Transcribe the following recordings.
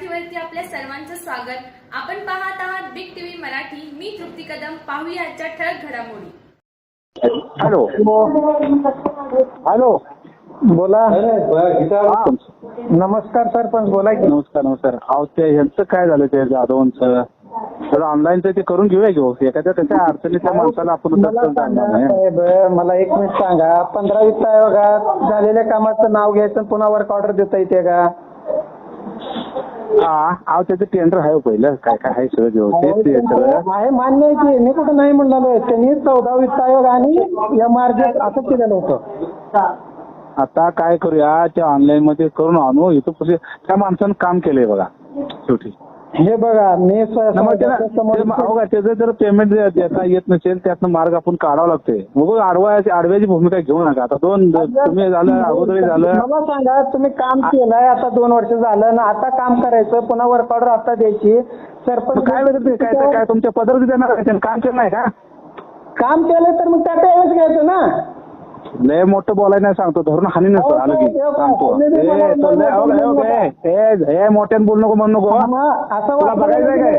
मराठीवरती आपल्या सर्वांचं स्वागत. आपण पाहत आहात बिग टीव्ही मराठी. मी तृप्ती कदम. पाहूया आजच्या ठळक घडामोडी. हॅलो. हॅलो. बोला. हा. नमस्कार सरपंच बोला की. नमस्कार नमस्कार. अहो ते ह्यांचं काय झालं ते जाधवांचं? तर ऑनलाईनचं ते करून घेऊया घेऊ एखाद्या त्याच्या अडचणीच्या माणसाला आपण मला एक मिनिट सांगा. पंधरा वित्त आयोगात झालेल्या कामाचं नाव घ्यायचं पुन्हा वर्क ऑर्डर देता येते का? हा अहो त्याचं टेंडर आहे हो पहिलं. काय काय आहे सगळं व्यवस्थित ते सगळं. आहे मान्य आहे की मी कुठं नाही म्हणलेलो त्यांनी चौदा वित्त आयोग आणि एम आर असं केलेलं होतं. आता काय करूया त्या ऑनलाईन मध्ये करून आणू. इथं त्या माणसानं काम केलंय बघा. शेवटी. हे बघा मी त्याचं जर पेमेंट देता येत नसेल त्यातनं मार्ग आपण काढावा लागतोय. मग आडवा आडव्याची भूमिका घेऊ नका. आता दोन तुम्ही झालं अगोदरही झालं. मला सांगा तुम्ही काम केलंय आता दोन वर्ष झालं ना आता काम करायचं पुन्हा वर्क ऑर्डर आता द्यायची. सरपंच काय काय तुमच्या पदर देणार काम केलं नाही का? काम केलंय तर मग त्याचा एवढंच घ्यायचं ना. लय मोठं बोलायला नाही सांगतो धरून हानी नसतो आलं की सांगतो. ए, तो लय- हो हो ए, ए, ए, मोठ्यानं बोलू नको म्हणू नको. असं तुला बघायचंय काय?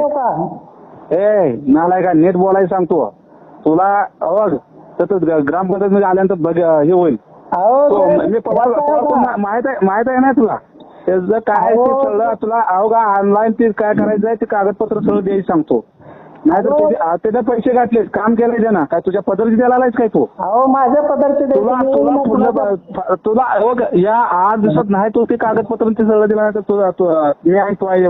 ए नालाय का नीट बोलायला सांगतो. तुला बघ तर तू ग्र- ग्रामपंचायत मध्ये आल्यानंतर बघ हे होईल. तो मी पवार पवार? मा- माहीत आहे माहीत आहे ना तुला? त्याचं काय ते अहो. सगळं तुला अहो का ऑनलाईन ते काय करायचं आहे ते कागदपत्र सगळं द्यायचं सांगतो. नाहीतर अहो. त्याचे आ, त्याचे पैसे घातलेस काम केलंय ना काय तुझ्या पदरची द्यायला आलायस काय तू? अहो माझ्या पदार्थ तुला तुला पुढलं प- तुला हो ग, या आठ दिवसात नाही तू ते कागदपत्र ते सगळं दिलं नाही तर तुला तू- मी आहे तू आहे.